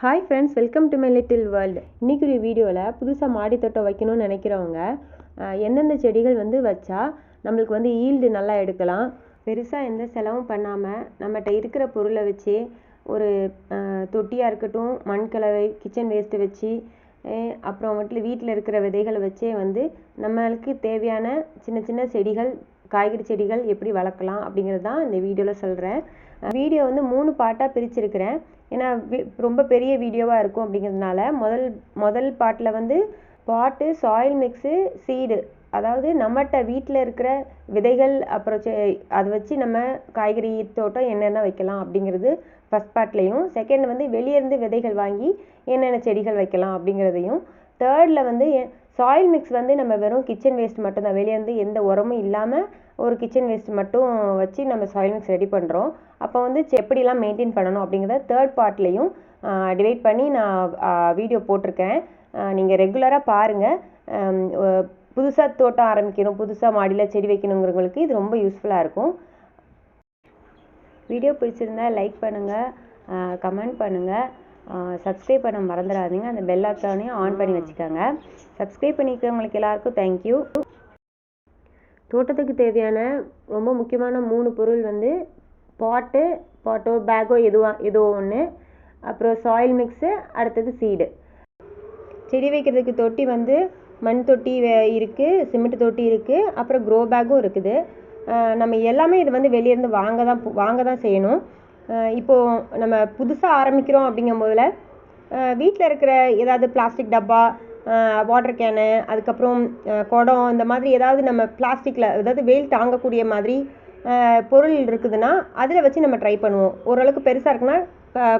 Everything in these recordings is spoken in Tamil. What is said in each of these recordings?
Hi friends welcome to my little world இன்றைக்கி ஒரு வீடியோவில் புதுசாக மாடித்தோட்டம் வைக்கணும்னு நினைக்கிறவங்க எந்தெந்த செடிகள் வந்து வச்சா நம்மளுக்கு வந்து ஈல்டு நல்லா எடுக்கலாம். பெருசாக எந்த செலவும் பண்ணாமல் நம்மகிட்ட இருக்கிற பொருளை வச்சு ஒரு தொட்டியாக இருக்கட்டும் மண் கலவை கிச்சன் வேஸ்ட்டு வச்சு அப்புறம் வந்துட்டு வீட்டில் இருக்கிற விதைகளை வச்சே வந்து நம்மளுக்கு தேவையான சின்ன சின்ன செடிகள் காய்கறி செடிகள் எப்படி வளர்க்கலாம் அப்படிங்கிறது தான் இந்த வீடியோவில் சொல்கிறேன் வீடியோ வந்து மூணு பார்ட்டாக பிரிச்சிருக்கிறேன். ஏன்னா வி- ரொம்ப பெரிய வீடியோவாக இருக்கும் அப்படிங்கிறதுனால முதல் முதல் பாட்டில் வந்து பாட்டு சாயில் மிக்ஸு சீடு அதாவது நம்மகிட்ட வீட்டில் இருக்கிற விதைகள் அப்புறம் செ- அதை வச்சு நம்ம காய்கறி தோட்டம் என்னென்ன வைக்கலாம் அப்படிங்கிறது ஃபஸ்ட் பார்ட்லேயும் செகண்ட் வந்து வெளியே இருந்து விதைகள் வாங்கி என்னென்ன செடிகள் வைக்கலாம் அப்படிங்கிறதையும் தேர்டில் வந்து சாயில் மிக்ஸ் வந்து நம்ம வெறும் கிச்சன் வேஸ்ட் மட்டும்தான் வெளியே இருந்து எந்த உரமும் இல்லாமல் ஒரு கிச்சன் வேஸ்ட் மட்டும் வச்சு நம்ம சாயில் மிக்ஸ் ரெடி பண்ணுறோம் அப்போ வந்து எப்படிலாம் மெயின்டைன் பண்ணணும் அப்படிங்கிறத தேர்ட் பார்ட்லேயும் டிவைட் பண்ணி நான் வீடியோ போட்டிருக்கேன். நீங்கள் ரெகுலராக பாருங்கள் புதுசாக தோட்டம் ஆரம்பிக்கணும் புதுசாக மாடியில் செடி வைக்கணுங்கிறவங்களுக்கு இது ரொம்ப யூஸ்ஃபுல்லாக இருக்கும். வீடியோ பிடிச்சிருந்தா லைக் பண்ணுங்கள் கமெண்ட் பண்ணுங்கள் சப்ஸ்கிரைப் பண்ண மறந்துடாதீங்க. அந்த பெல் ஆக்கானையும் ஆன் பண்ணி வச்சுக்கோங்க. சப்ஸ்கிரைப் பண்ணிக்கிறவங்களுக்கு எல்லாருக்கும் தேங்க்யூ தோட்டத்துக்கு தேவையான ரொம்ப முக்கியமான மூணு பொருள் வந்து பாட்டு பாட்டோ பேக்கோ எதுவா ஏதோ ஒன்று அப்புறம் சாயில் மிக்ஸு அடுத்தது சீடு செடி வைக்கிறதுக்கு தொட்டி வந்து மண் தொட்டி இருக்குது சிமெண்ட் தொட்டி இருக்குது அப்புறம் க்ரோ பேக்கும் இருக்குது. நம்ம எல்லாமே இது வந்து வெளியேருந்து வாங்க தான் வாங்க தான் செய்யணும். இப்போது நம்ம புதுசாக ஆரம்பிக்கிறோம் அப்படிங்கும் போதில் வீட்டில் இருக்கிற ஏதாவது பிளாஸ்டிக் டப்பா வாட்டர் கேனு அதுக்கப்புறம் குடம் இந்த மாதிரி ஏதாவது நம்ம பிளாஸ்டிக்கில் அதாவது வெயில் தாங்கக்கூடிய மாதிரி பொருள் இருக்குதுன்னா அதில் வச்சு நம்ம ட்ரை பண்ணுவோம். ஓரளவுக்கு பெருசாக இருக்குன்னா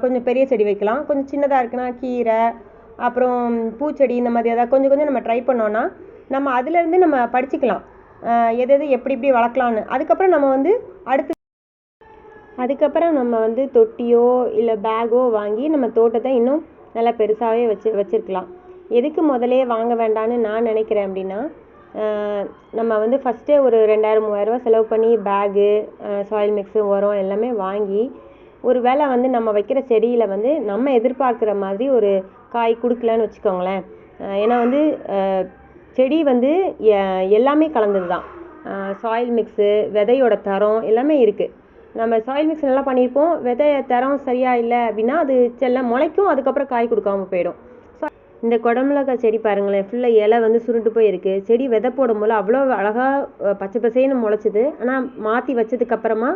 கொஞ்சம் பெரிய செடி வைக்கலாம். கொஞ்சம் சின்னதாக இருக்குன்னா கீரை அப்புறம் பூச்செடி இந்த மாதிரி ஏதாவது கொஞ்சம் கொஞ்சம் நம்ம ட்ரை பண்ணோன்னா நம்ம அதுலேருந்து நம்ம படிச்சுக்கலாம். எது எது எப்படி எப்படி வளர்க்கலான்னு அதுக்கப்புறம் நம்ம வந்து அடுத்து அதுக்கப்புறம் நம்ம வந்து தொட்டியோ இல்லை பேக்கோ வாங்கி நம்ம தோட்டத்தை இன்னும் நல்லா பெருசாகவே வச்சு வச்சுருக்கலாம். எதுக்கு முதலே வாங்க வேண்டாம்னு நான் நினைக்கிறேன் அப்படின்னா நம்ம வந்து ஃபஸ்ட்டே ஒரு ரெண்டாயிரம் மூவாயிரரூவா செலவு பண்ணி பேகு சாயில் மிக்ஸு உரம் எல்லாமே வாங்கி ஒரு வேளை வந்து நம்ம வைக்கிற செடியில் வந்து நம்ம எதிர்பார்க்குற மாதிரி ஒரு காய் கொடுக்கலன்னு வச்சுக்கோங்களேன். ஏன்னா வந்து செடி வந்து எல்லாமே கலந்தது தான் சாயில் மிக்ஸு விதையோட தரம் எல்லாமே இருக்குது நம்ம சாயில் மிக்ஸ் நல்லா பண்ணியிருப்போம். விதை தரம் சரியாக இல்லை அப்படின்னா அது செல்ல முளைக்கும் அதுக்கப்புறம் காய் கொடுக்காம போயிடும். இந்த குடமிளகாய் செடி பாருங்களேன் ஃபுல்லாக இலை வந்து சுருண்டு போயிருக்கு. செடி விதை போடும் போது அவ்வளோ அழகாக பச்சை பசேன்னு முளைச்சிது. ஆனால் மாற்றி வச்சதுக்கப்புறமா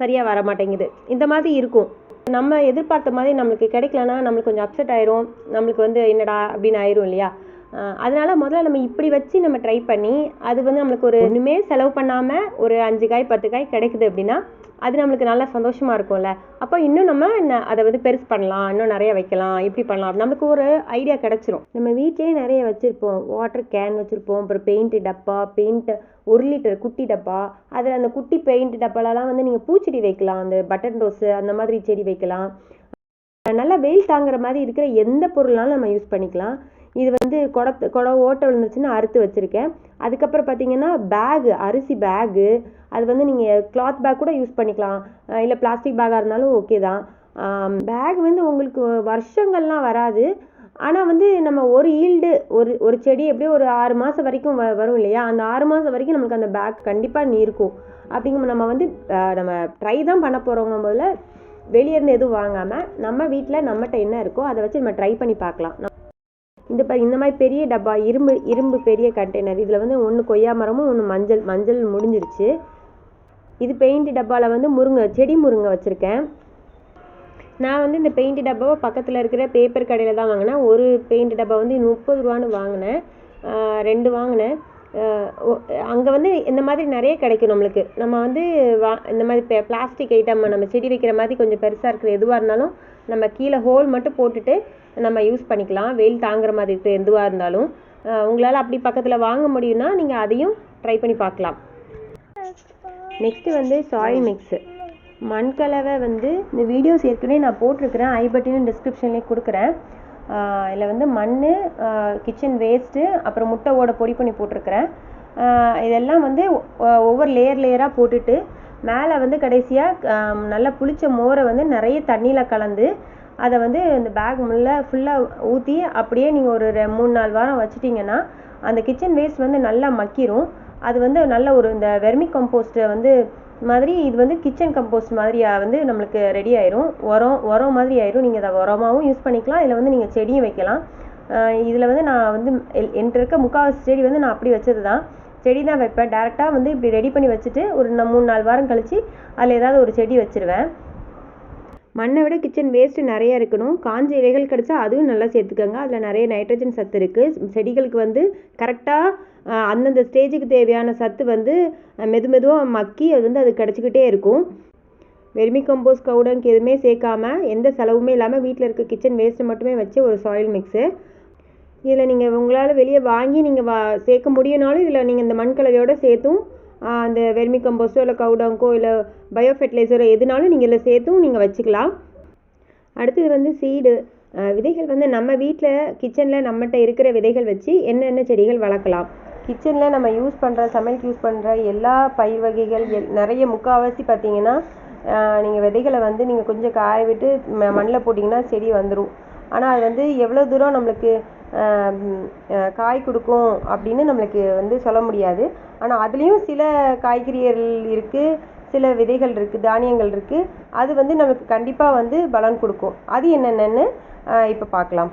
சரியாக வர மாட்டேங்குது. இந்த மாதிரி இருக்கும். நம்ம எதிர்பார்த்த மாதிரி நம்மளுக்கு கிடைக்கலனா நம்மளுக்கு கொஞ்சம் அப்செட் ஆயிரும். நம்மளுக்கு வந்து என்னடா அப்படின்னு ஆயிரும் இல்லையா? அதனால முதல்ல நம்ம இப்படி வச்சு நம்ம ட்ரை பண்ணி அது வந்து நம்மளுக்கு ஒரு ஒன்றுமே செலவு பண்ணாமல் ஒரு அஞ்சு காய் பத்து காய் கிடைக்குது அப்படின்னா அது நம்மளுக்கு நல்லா சந்தோஷமாக இருக்கும்ல. அப்போ இன்னும் நம்ம ந- அதை வந்து பெருசு பண்ணலாம் இன்னும் நிறைய வைக்கலாம் இப்படி பண்ணலாம். நமக்கு ஒரு ஐடியா கிடச்சிரும். நம்ம வீட்லயே நிறைய வச்சுருப்போம். வாட்டர் கேன் வச்சுருப்போம் அப்புறம் பெயிண்ட் டப்பா பெயிண்ட் ஒரு லிட்டர் குட்டி டப்பா. அதில் அந்த குட்டி பெயிண்ட் டப்பாலலாம் வந்து நீங்கள் பூச்செடி வைக்கலாம். அந்த பட்டன் ரோஸு அந்த மாதிரி செடி வைக்கலாம். நல்லா வெயில் தாங்குற மாதிரி இருக்கிற எந்த பொருளாலும் நம்ம யூஸ் பண்ணிக்கலாம். இது வந்து குடத்து குடம் ஓட்டை விழுந்துச்சுன்னா அறுத்து வச்சுருக்கேன். அதுக்கப்புறம் பார்த்தீங்கன்னா பேகு அரிசி பேகு அது வந்து நீங்கள் கிளாத் பேக் கூட யூஸ் பண்ணிக்கலாம். இல்லை பிளாஸ்டிக் பேக்காக இருந்தாலும் ஓகே தான். பேக் வந்து உங்களுக்கு வருஷங்கள்லாம் வராது. ஆனால் வந்து நம்ம ஒரு ஈல்டு ஒரு ஒரு செடி எப்படியும் ஒரு ஆறு மாதம் வரைக்கும் வ வரும் இல்லையா? அந்த ஆறு மாதம் வரைக்கும் நம்மளுக்கு அந்த பேக் கண்டிப்பாக நீ இருக்கும் அப்படிங்கும் நம்ம வந்து நம்ம ட்ரை தான் பண்ண போகிறவங்க முதல்ல. வெளியேருந்து எதுவும் வாங்காமல் நம்ம வீட்டில் நம்மகிட்ட என்ன இருக்கோ அதை வச்சு நம்ம ட்ரை பண்ணி பார்க்கலாம். இந்த பாரு இந்த மாதிரி பெரிய டப்பா இரும்பு இரும்பு பெரிய கண்டெய்னர் இதில் வந்து ஒன்று கொய்யா மரமும் ஒன்று மஞ்சள் மஞ்சள் முடிஞ்சிருச்சு. இது பெயிண்ட் டப்பாவில் வந்து முருங்கை செடி முருங்கை வச்சுருக்கேன். நான் வந்து இந்த பெயிண்ட் டப்பாவை பக்கத்தில் இருக்கிற பேப்பர் கடையில் தான் வாங்கினேன். ஒரு பெயிண்ட் டப்பா வந்து முப்பது ரூபான்னு வாங்கினேன். ரெண்டு வாங்கினேன். அங்கே வந்து இந்த மாதிரி நிறைய கிடைக்கும் நம்மளுக்கு. நம்ம வந்து வா இந்த மாதிரி பிளாஸ்டிக் ஐட்டம் நம்ம செடி வைக்கிற மாதிரி கொஞ்சம் பெருசாக இருக்கிற எதுவாக இருந்தாலும் நம்ம கீழே ஹோல் மட்டும் போட்டுட்டு நம்ம யூஸ் பண்ணிக்கலாம். வெயில் தாங்குற மாதிரி எதுவாக இருந்தாலும். உங்களால் அப்படி பக்கத்தில் வாங்க முடியும்னா நீங்கள் அதையும் ட்ரை பண்ணி பார்க்கலாம். நெக்ஸ்ட்டு வந்து சாயில் மிக்ஸு மண்கலவை வந்து இந்த வீடியோஸ் ஏற்கனவே நான் போட்டிருக்கிறேன். ஐ பட்டினும் டிஸ்கிரிப்ஷன்லேயே கொடுக்குறேன் இதில் வந்து மண் கிச்சன் வேஸ்ட்டு அப்புறம் முட்டை ஓட பொடி பண்ணி போட்டிருக்கிறேன். இதெல்லாம் வந்து ஒவ்வொரு லேயர் லேயராக போட்டுட்டு மேலே வந்து கடைசியாக நல்லா புளிச்ச மோரை வந்து நிறைய தண்ணியில் கலந்து அதை வந்து இந்த பேக் முள்ள ஃபுல்லாக ஊற்றி அப்படியே நீங்கள் ஒரு ரெ மூணு நாலு வாரம் வச்சிட்டிங்கன்னா அந்த கிச்சன் வேஸ்ட் வந்து நல்லா மக்கிரும். அது வந்து நல்ல ஒரு இந்த வெர்மி கம்போஸ்ட்டை வந்து மாதிரி இது வந்து கிச்சன் கம்போஸ்ட் மாதிரியாக வந்து நம்மளுக்கு ரெடி ஆயிரும். உரம் உரம் மாதிரி ஆயிரும். நீங்கள் அதை உரமாகவும் யூஸ் பண்ணிக்கலாம். இதில் வந்து நீங்கள் செடியும் வைக்கலாம். இதில் வந்து நான் வந்து எல் என்கிட்ட இருக்க முக்கால்வாசி செடி வந்து நான் அப்படி வச்சது தான். செடி தான் வைப்பேன். டேரெக்டாக வந்து இப்படி ரெடி பண்ணி வச்சுட்டு ஒரு மூணு நாலு வாரம் கழித்து அதில் ஏதாவது ஒரு செடி வச்சுருவேன். மண்ணை விட கிச்சன் வேஸ்ட்டு நிறைய இருக்கணும். காஞ்ச இலைகள் கிடச்சா அதுவும் நல்லா சேர்த்துக்கோங்க. அதில் நிறைய நைட்ரஜன் சத்து இருக்குது செடிகளுக்கு வந்து கரெக்டாக அந்தந்த ஸ்டேஜுக்கு தேவையான சத்து வந்து மெது மெதுவாக மக்கி அது வந்து அது கிடச்சிக்கிட்டே இருக்கும். வெர்மி கம்போஸ்ட் கவுடங்க் எதுவுமே சேர்க்காம எந்த செலவுமே இல்லாமல் வீட்டில் இருக்க கிச்சன் வேஸ்ட்டு மட்டுமே வச்சு ஒரு சாயில் மிக்ஸு இதில் நீங்கள் உங்களால் வெளியே வாங்கி நீங்கள் வா சேர்க்க முடியும்னாலும் இதில் நீங்கள் இந்த மண் கலவையோட சேர்த்தும் அந்த வெர்மி கம்போஸ்ட்டோ இல்லை கவுடங்கோ இல்லை பயோ ஃபெர்டிலைசரோ எதுனாலும் நீங்கள் இதில் சேர்த்தும் நீங்கள் வச்சுக்கலாம். அடுத்தது வந்து சீடு விதைகள் வந்து நம்ம வீட்டில் கிச்சனில் நம்மகிட்ட இருக்கிற விதைகள் வச்சு என்னென்ன செடிகள் வளர்க்கலாம். கிச்சனில் நம்ம யூஸ் பண்ணுற சமையலுக்கு யூஸ் பண்ணுற எல்லா பயிர் வகைகள் எல் நிறைய முக்கால்வாசி பார்த்தீங்கன்னா நீங்கள் விதைகளை வந்து நீங்கள் கொஞ்சம் காய விட்டு ம மண்ணில் போட்டிங்கன்னா செடி வந்துடும் ஆனால் அது வந்து எவ்வளோ தூரம் நம்மளுக்கு காய் கொடுக்கும் அப்படின்னு நம்மளுக்கு வந்து சொல்ல முடியாது. ஆனால் அதுலேயும் சில காய்கறிகள் இருக்குது சில விதைகள் இருக்குது தானியங்கள் இருக்குது அது வந்து நமக்கு கண்டிப்பாக வந்து பலன் கொடுக்கும். அது என்னென்னன்னு இப்போ பார்க்கலாம்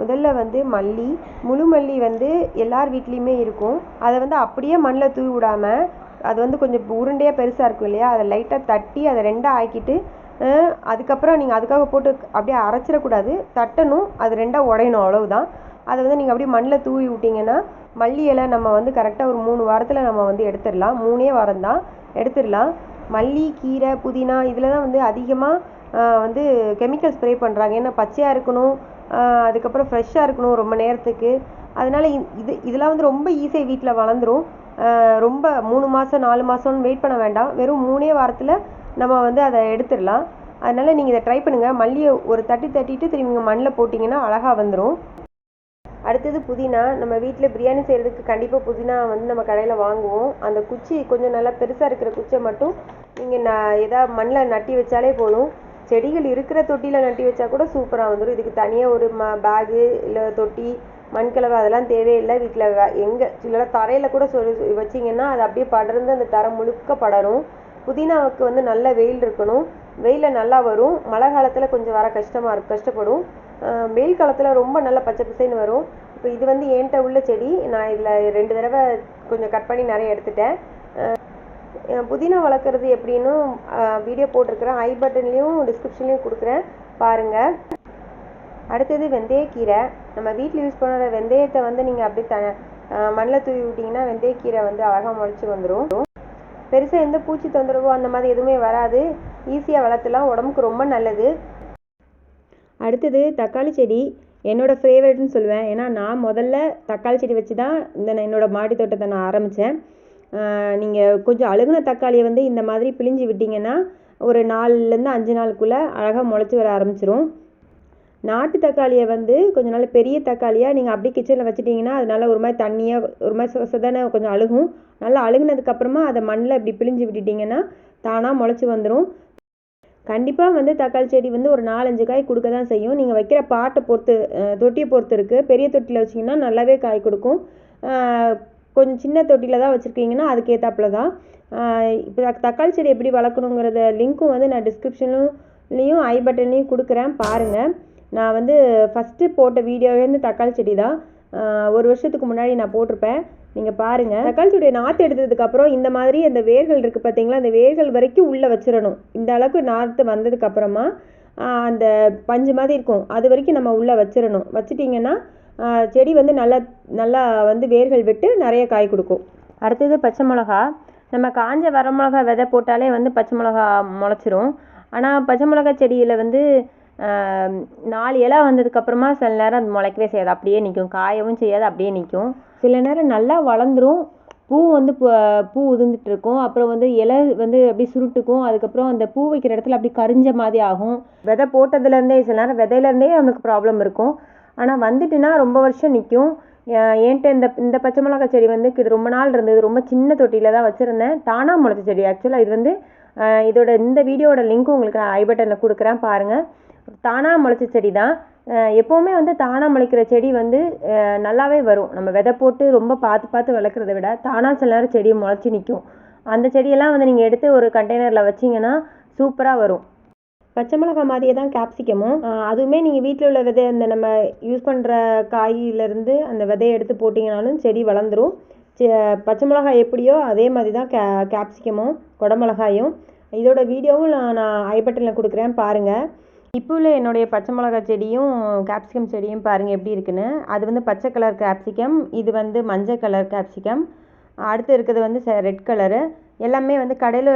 முதல்ல வந்து மல்லி. முழு மல்லி வந்து எல்லார் வீட்லேயுமே இருக்கும். அதை வந்து அப்படியே மண்ணில் தூவி விடாம அது வந்து கொஞ்சம் உருண்டையாக பெருசாக இருக்கும் இல்லையா? அதை லைட்டாக தட்டி அதை ரெண்டாக ஆக்கிட்டு அதுக்கப்புறம் நீங்கள் அதுக்காக போட்டு அப்படியே அரைச்சிடக்கூடாது. தட்டணும் அது ரெண்டாக உடையணும் அவ்வளவுதான். அதை வந்து நீங்கள் அப்படியே மண்ணில் தூவி விட்டிங்கன்னா மல்லி இலை நம்ம வந்து கரெக்டாக ஒரு மூணு வாரத்தில் நம்ம வந்து எடுத்துடலாம். மூணே வாரம் தான் எடுத்துடலாம். மல்லி கீரை புதினா இதில் தான் வந்து அதிகமாக வந்து கெமிக்கல் ஸ்ப்ரே பண்ணுறாங்க ஏன்னா பச்சையாக இருக்கணும் அதுக்கப்புறம் ஃப்ரெஷ்ஷாக இருக்கணும் ரொம்ப நேரத்துக்கு. அதனால இது இதெல்லாம் வந்து ரொம்ப ஈஸியாக வீட்டில் வளர்ந்துடும் ரொம்ப மூணு மாதம் நாலு மாதம்னு வெயிட் பண்ண வேண்டாம். வெறும் மூணே வாரத்தில் நம்ம வந்து அதை எடுத்துடலாம். அதனால் நீங்கள் இதை ட்ரை பண்ணுங்கள் மல்லியை ஒரு தட்டி தட்டிட்டு திரும்பி நீங்கள் மண்ணில் போட்டிங்கன்னா அழகாக வந்துடும் அடுத்தது புதினா. நம்ம வீட்டில் பிரியாணி செய்கிறதுக்கு கண்டிப்பாக புதினா வந்து நம்ம கடையில் வாங்குவோம். அந்த குச்சி கொஞ்சம் நல்லா பெருசாக இருக்கிற குச்சை மட்டும் நீங்கள் ந எதாவது மண்ணில் நட்டி வச்சாலே போதும். செடிகள் இருக்கிற தொட்டியில் நட்டி வச்சா கூட சூப்பராக வந்துடும் இதுக்கு தனியாக ஒரு ம பேகு இல்லை தொட்டி மண்கலவை அதெல்லாம் தேவையில்லை. வீட்டில் எங்கே இல்லைனா தரையில் கூட சொ வச்சிங்கன்னா அது அப்படியே படர்ந்து அந்த தரை முழுக்க படரும். புதினாவுக்கு வந்து நல்ல வெயில் இருக்கணும். வெயிலில் நல்லா வரும். மழை காலத்தில் கொஞ்சம் வர கஷ்டமாக இருக்கும் கஷ்டப்படும். வெயில் காலத்தில் ரொம்ப நல்லா பச்சை பசேன்னு வரும். இப்போ இது வந்து என்கிட்ட உள்ள செடி. நான் இதில் ரெண்டு தடவை கொஞ்சம் கட் பண்ணி நிறைய எடுத்துட்டேன். புதினா வளர்க்குறது எப்படின்னு வீடியோ போட்டிருக்கிறேன். ஐ பட்டன்லேயும் டிஸ்கிரிப்ஷன்லேயும் கொடுக்குறேன். பாருங்கள் அடுத்தது வெந்தயக்கீரை. நம்ம வீட்டில் யூஸ் பண்ணுற வெந்தயத்தை வந்து நீங்கள் அப்படியே த மண்ணில் தூவி விட்டிங்கன்னா வெந்தயக்கீரை வந்து அழகாக முளைச்சி வந்துடும் பெருசாக எந்த பூச்சி தொந்தரவோ அந்த மாதிரி எதுவுமே வராது. ஈஸியாக வளர்த்துலாம் உடம்புக்கு ரொம்ப நல்லது. அடுத்தது தக்காளி செடி. என்னோட ஃபேவரட்னு சொல்லுவேன். ஏன்னா நான் முதல்ல தக்காளி செடி வச்சு தான் இந்த நான் என்னோட மாடி தோட்டத்தை நான் ஆரம்பித்தேன் நீங்கள் கொஞ்சம் அழுகுன தக்காளியை வந்து இந்த மாதிரி பிழிஞ்சு விட்டிங்கன்னா ஒரு நாலுலேருந்து அஞ்சு நாளுக்குள்ளே அழகாக முளைச்சி வர ஆரம்பிச்சிரும். நாட்டு தக்காளியை வந்து கொஞ்சம் நாள் பெரிய தக்காளியாக நீங்கள் அப்படியே கிச்சனில் வச்சுட்டிங்கன்னா அதனால ஒரு மாதிரி தண்ணியாக ஒரு மாதிரி சொ கொஞ்சம் அழுகும். நல்லா அழுகுனதுக்கப்புறமா அதை மண்ணில் இப்படி பிழிஞ்சு விட்டுட்டிங்கன்னா தானாக முளைச்சி வந்துடும் கண்டிப்பாக வந்து தக்காளி செடி வந்து ஒரு நாலஞ்சு காய் கொடுக்க தான் செய்யும். நீங்கள் வைக்கிற பாட்டை பொறுத்து தொட்டியை பொறுத்து இருக்குது பெரிய தொட்டியில் வச்சிங்கன்னா நல்லாவே காய் கொடுக்கும். கொஞ்சம் சின்ன தொட்டியில் தான் வச்சுருக்கீங்கன்னா அதுக்கேற்றாப்புல தான். இப்போ தக்காளி செடி எப்படி வளர்க்கணுங்கிறத லிங்க்கும் வந்து நான் டிஸ்கிரிப்ஷன்லையும் ஐ பட்டன்லையும் கொடுக்குறேன். பாருங்கள் நான் வந்து ஃபஸ்ட்டு போட்ட வீடியோவே வந்து தக்காளி செடி தான். ஒரு வருஷத்துக்கு முன்னாடி நான் போட்டிருப்பேன். நீங்கள் பாருங்கள் தக்காளி செடியை நாற்று எடுத்ததுக்கப்புறம் இந்த மாதிரி அந்த வேர்கள் இருக்குது பார்த்தீங்களா அந்த வேர்கள் வரைக்கும் உள்ளே வச்சிடணும். இந்த அளவுக்கு நாற்று வந்ததுக்கப்புறமா அந்த பஞ்சு மாதிரி இருக்கும். அது வரைக்கும் நம்ம உள்ளே வச்சிடணும். வச்சிட்டிங்கன்னா செடி வந்து நல்லா நல்லா வந்து வேர்கள் விட்டு நிறைய காய் கொடுக்கும். அடுத்தது பச்சை மிளகா. நம்ம காஞ்ச வர மிளகா விதை போட்டாலே வந்து பச்சை மிளகா முளைச்சிரும். ஆனால் பச்சை மிளகா செடியில் வந்து நாலு இலை வந்ததுக்கப்புறமா சில நேரம் அது முளைக்கவே செய்யாது. அப்படியே நிற்கும் காயவும் செய்யாது. அப்படியே நிற்கும் சில நேரம் நல்லா வளர்ந்துரும். பூ வந்து பூ- பூ உதிர்ந்துட்டு இருக்கும். அப்புறம் வந்து இலை வந்து அப்படியே சுருட்டுக்கும். அதுக்கப்புறம் அந்த பூ வைக்கிற இடத்துல அப்படி கரிஞ்ச மாதிரி ஆகும். விதை போட்டதுலேருந்தே சில நேரம் விதையிலேருந்தே நமக்கு ப்ராப்ளம் இருக்கும். ஆனால் வந்துட்டுனா ரொம்ப வருஷம் நிற்கும் என்கிட்ட இந்த இந்த பச்சை மிளகாய் செடி வந்து கிட்ட ரொம்ப நாள் இருந்தது. ரொம்ப சின்ன தொட்டியில் தான் வச்சுருந்தேன். தானாக முளைச்ச செடி. ஆக்சுவலாக இது வந்து இதோட இந்த வீடியோட லிங்க் உங்களுக்கு நான் ஐ பட்டனில் கொடுக்குறேன். பாருங்கள் தானாக முளைச்ச செடி தான் எப்போவுமே வந்து தானாக முளைக்கிற செடி வந்து நல்லாவே வரும். நம்ம விதை போட்டு ரொம்ப பார்த்து பார்த்து வளர்க்குறத விட தானாக சில நேரம் செடி முளைச்சி நிற்கும் அந்த செடியெல்லாம் வந்து நீங்கள் எடுத்து ஒரு கண்டெய்னரில் வச்சிங்கன்னா சூப்பராக வரும். பச்சை மிளகாய் மாதிரியே தான் கேப்சிகமும் அதுவுமே நீங்கள் வீட்டில் உள்ள விதை இந்த நம்ம யூஸ் பண்ணுற காயிலேருந்து அந்த விதையை எடுத்து போட்டிங்கனாலும் செடி வளர்ந்துடும் பச்சை மிளகாய் எப்படியோ அதே மாதிரி தான் கே கேப்சிகமும் குடமிளகாயும். இதோட வீடியோவும் நான் நான் ஐ பட்டனில் கொடுக்குறேன் பாருங்கள் இப்போ உள்ள என்னுடைய பச்சை மிளகாய் செடியும் கேப்சிகம் செடியும் பாருங்கள் எப்படி இருக்குன்னு. அது வந்து பச்சை கலர் கேப்சிகம் இது வந்து மஞ்சள் கலர் கேப்சிகம் அடுத்து இருக்கிறது வந்து ரெட் கலரு எல்லாமே வந்து கடையில்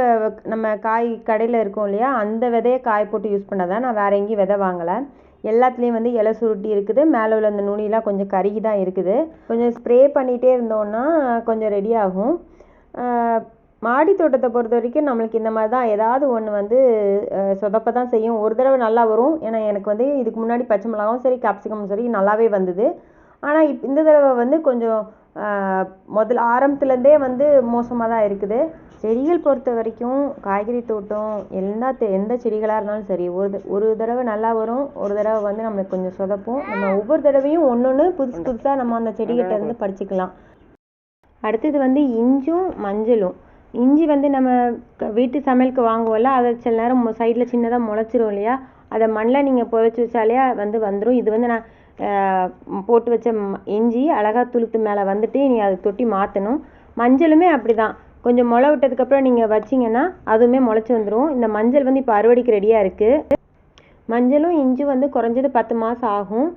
நம்ம காய் கடையில் இருக்கோம் இல்லையா அந்த விதையை காய் போட்டு யூஸ் பண்ணதான் நான் வேறு எங்கேயும் விதை வாங்கலை. எல்லாத்துலேயும் வந்து இலை சுருட்டி இருக்குது. மேலே உள்ள அந்த நுனியெலாம் கொஞ்சம் கருகி தான் இருக்குது. கொஞ்சம் ஸ்ப்ரே பண்ணிகிட்டே இருந்தோன்னா கொஞ்சம் ரெடி ஆகும். மாடி தோட்டத்தை பொறுத்த வரைக்கும் நம்மளுக்கு இந்த மாதிரி தான் ஏதாவது ஒன்று வந்து சொதப்ப தான் செய்யும். ஒரு தடவை நல்லா வரும். ஏன்னா எனக்கு வந்து இதுக்கு முன்னாடி பச்சை மிளகாவும் சரி கேப்சிகமும் சரி நல்லாவே வந்தது. ஆனால் இப் இந்த தடவை வந்து கொஞ்சம் முதல்ல ஆரம்பத்துலேருந்தே வந்து மோசமாக தான் இருக்குது. செடிகள் பொறுத்த வரைக்கும் காய்கறி தோட்டம் எல்லா தெ- எந்த செடிகளாக இருந்தாலும் சரி ஒரு த- ஒரு தடவை நல்லா வரும். ஒரு தடவை வந்து நம்மளுக்கு கொஞ்சம் சொதப்பும். நம்ம ஒவ்வொரு தடவையும் ஒன்று ஒன்று புதுசு புதுசாக நம்ம அந்த செடிகிட்ட இருந்து படிச்சுக்கலாம். அடுத்தது வந்து இஞ்சும் மஞ்சளும். இஞ்சி வந்து நம்ம வீட்டு சமையலுக்கு வாங்குவோம்ல அதை சில நேரம் சைடில் சின்னதாக முளைச்சிரும் இல்லையா? அதை மண்ணில் நீங்கள் புதைச்சி வச்சாலே வந்து வந்துடும் இது வந்து நான் போட்டு வச்ச இஞ்சி அழகாக துளுத்து மேலே வந்துட்டு நீ அதை தொட்டி மாற்றணும் மஞ்சளுமே அப்படி தான் கொஞ்சம் முளை விட்டதுக்கப்புறம் நீங்கள் வச்சிங்கன்னா அதுவுமே முளைச்சி வந்துடும் இந்த மஞ்சள் வந்து இப்போ அறுவடைக்கு ரெடியாக இருக்குது மஞ்சளும் இஞ்சும் வந்து குறைஞ்சது பத்து மாதம் ஆகும்.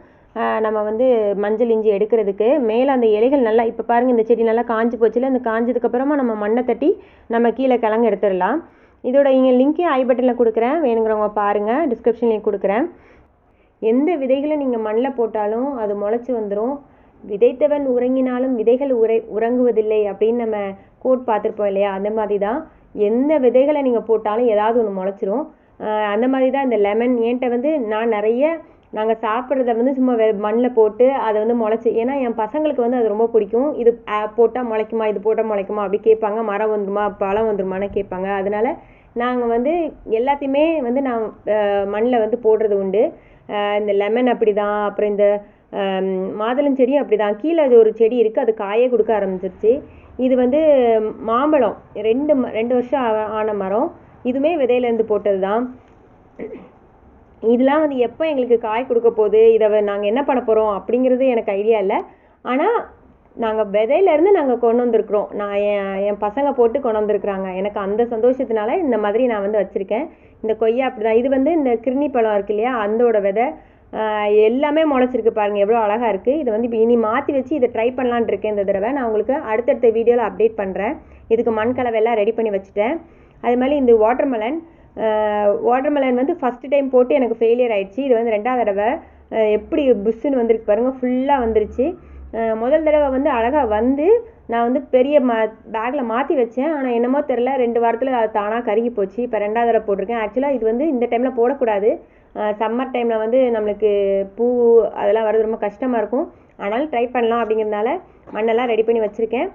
நம்ம வந்து மஞ்சள் இஞ்சி எடுக்கிறதுக்கு மேலே அந்த இலைகள் நல்லா இப்போ பாருங்கள் இந்த செடி நல்லா காஞ்சி போச்சுல அந்த காஞ்சதுக்கப்புறமா நம்ம மண்ணை தட்டி நம்ம கீழே கிழங்கு எடுத்துடலாம். இதோட இங்கே லிங்க்கே ஐ பட்டனில் கொடுக்குறேன். வேணுங்கிறவங்க பாருங்கள் டிஸ்கிரிப்ஷன்லேயும் கொடுக்குறேன். எந்த விதைகளை நீங்கள் மண்ணில் போட்டாலும் அது முளைச்சி வந்துடும் விதைத்தவன் உறங்கினாலும் விதைகள் உரை உறங்குவதில்லை அப்படின்னு நம்ம கோட் பார்த்துருப்போம் இல்லையா? அந்த மாதிரி தான் எந்த விதைகளை நீங்கள் போட்டாலும் ஏதாவது ஒன்று முளைச்சிரும். அந்த மாதிரி தான் இந்த லெமன் ஏன்ட்ட வந்து நான் நிறைய நாங்கள் சாப்பிட்றத வந்து சும்மா வெ மண்ணில் போட்டு அதை வந்து முளைச்சி ஏன்னா என் பசங்களுக்கு வந்து அது ரொம்ப பிடிக்கும். இது போட்டால் முளைக்குமா இது போட்டால் முளைக்குமா அப்படி கேட்பாங்க. மரம் வந்துருமா பழம் வந்துருமான்னு கேட்பாங்க. அதனால நாங்கள் வந்து எல்லாத்தையுமே வந்து நான் மண்ணில் வந்து போடுறது உண்டு. இந்த லெமன் அப்படி தான் அப்புறம் இந்த மாதுளம் செடியும் அப்படி தான் கீழே அது ஒரு செடி இருக்குது அது காயே கொடுக்க ஆரம்பிச்சிருச்சு. இது வந்து மாம்பழம் ரெண்டு ம- ரெண்டு வருஷம் ஆ- ஆன மரம். இதுவுமே விதையிலேருந்து போட்டது தான் இதெல்லாம் வந்து எப்போ எங்களுக்கு காய் கொடுக்க போகுது? இதை நாங்கள் என்ன பண்ண போகிறோம் அப்படிங்கிறது எனக்கு ஐடியா இல்லை. ஆனால் நாங்கள் விதையிலேருந்து நாங்கள் கொண்டு வந்திருக்கிறோம். நான் என் என் பசங்க போட்டு கொண்டு வந்திருக்கிறாங்க. எனக்கு அந்த சந்தோஷத்தினால இந்த மாதிரி நான் வந்து வச்சுருக்கேன். இந்த கொய்யா அப்படி தான் இது வந்து இந்த கிருணி பழம் இருக்கு இல்லையா? அந்தோட விதை எல்லாமே முளைச்சிருக்கு பாருங்கள் எவ்வளோ அழகாக இருக்குது இதை வந்து இப்போ இனி மாற்றி வச்சு இதை ட்ரை பண்ணலான் இருக்கேன் இந்த தடவை. நான் உங்களுக்கு அடுத்தடுத்த வீடியோவில் அப்டேட் பண்ணுறேன் இதுக்கு மண் கலவை எல்லாம் ரெடி பண்ணி வச்சுட்டேன். அது மாதிரி இந்த வாட்டர்மெலன் வாட்டர்மெலன் வந்து ஃபஸ்ட்டு டைம் போட்டு எனக்கு ஃபெயிலியர் ஆயிடுச்சு. இது வந்து ரெண்டாவது தடவை. எப்படி புஷ்ஷுன்னு வந்திருக்கு பாருங்கள் ஃபுல்லாக வந்துருச்சு. முதல் தடவை வந்து அழகாக வந்து நான் வந்து பெரிய ம பேக்கில் மாற்றி வச்சேன். ஆனால் என்னமோ தெரில ரெண்டு வாரத்தில் அது தானாக கருகி போச்சு. இப்போ ரெண்டாவது தடவை போட்டிருக்கேன். ஆக்சுவலாக இது வந்து இந்த டைமில் போடக்கூடாது. சம்மர் டைமில் வந்து நம்மளுக்கு பூ அதெல்லாம் வர்றது ரொம்ப கஷ்டமாக இருக்கும். ஆனாலும் ட்ரை பண்ணலாம் அப்படிங்கிறதுனால மண்ணெல்லாம் ரெடி பண்ணி வச்சுருக்கேன்.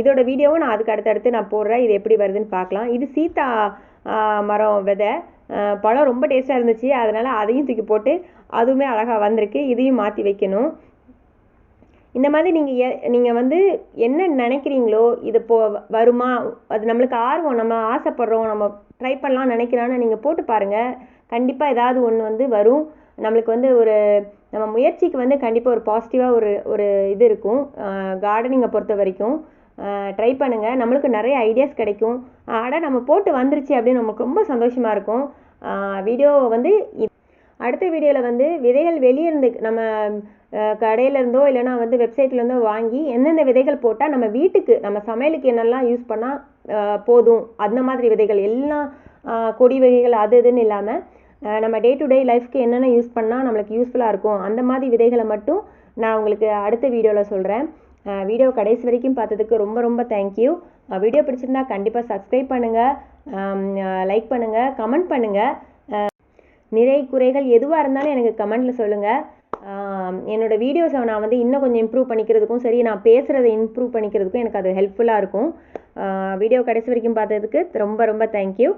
இதோட வீடியோவும் நான் அதுக்கு அடுத்தடுத்து நான் போடுறேன். இது எப்படி வருதுன்னு பார்க்கலாம். இது சீதா மரம் விதை பழம் ரொம்ப டேஸ்ட்டாக இருந்துச்சு. அதனால் அதையும் தூக்கி போட்டு அதுவுமே அழகாக வந்திருக்கு. இதையும் மாற்றி வைக்கணும். இந்த மாதிரி நீங்கள் எ நீங்கள் வந்து என்ன நினைக்கிறீங்களோ இது போ வருமா? அது நம்மளுக்கு ஆர்வம். நம்ம ஆசைப்படுறோம். நம்ம ட்ரை பண்ணலாம் நினைக்கிறான்னு நீங்கள் போட்டு பாருங்கள் கண்டிப்பாக ஏதாவது ஒன்று வந்து வரும். நம்மளுக்கு வந்து ஒரு நம்ம முயற்சிக்கு வந்து கண்டிப்பாக ஒரு பாசிட்டிவாக ஒரு ஒரு இது இருக்கும். கார்டனிங்கை பொறுத்த வரைக்கும். ட்ரை பண்ணுங்கள் நம்மளுக்கு நிறைய ஐடியாஸ் கிடைக்கும். அட நம்ம போட்டு வந்துருச்சு அப்படின்னு நமக்கு ரொம்ப சந்தோஷமாக இருக்கும். வீடியோ வந்து அடுத்த வீடியோவில் வந்து விதைகள் வெளியே இருந்து நம்ம கடையிலேருந்தோ இல்லைனா இல்லைன்னா வந்து வெப்சைட்லேருந்தோ வாங்கி எந்தெந்த விதைகள் போட்டால் நம்ம வீட்டுக்கு நம்ம சமையலுக்கு என்னெல்லாம் யூஸ் பண்ணால் போதும். அந்த மாதிரி விதைகள் எல்லாம் கொடி வகைகள் அது இதுன்னு இல்லாமல் நம்ம டே டு டே லைஃப்க்கு என்னென்ன யூஸ் பண்ணால் நம்மளுக்கு யூஸ்ஃபுல்லாக இருக்கும். அந்த மாதிரி விதைகளை மட்டும் நான் உங்களுக்கு அடுத்த வீடியோவில் சொல்கிறேன் வீடியோ கடைசி வரைக்கும் பார்த்ததுக்கு ரொம்ப ரொம்ப தேங்க்யூ வீடியோ பிடிச்சிருந்தா கண்டிப்பாக சப்ஸ்கிரைப் பண்ணுங்கள் லைக் பண்ணுங்கள் கமெண்ட் பண்ணுங்கள் நிறை குறைகள் எதுவாக இருந்தாலும் எனக்கு கமெண்ட்டில் சொல்லுங்கள் என்னோடய வீடியோஸை நான் வந்து இன்னும் கொஞ்சம் இம்ப்ரூவ் பண்ணிக்கிறதுக்கும் சரி நான் பேசுகிறத இம்ப்ரூவ் பண்ணிக்கிறதுக்கும் எனக்கு அது ஹெல்ப்ஃபுல்லாக இருக்கும். வீடியோ கடைசி வரைக்கும் பார்த்ததுக்கு ரொம்ப ரொம்ப தேங்க்யூ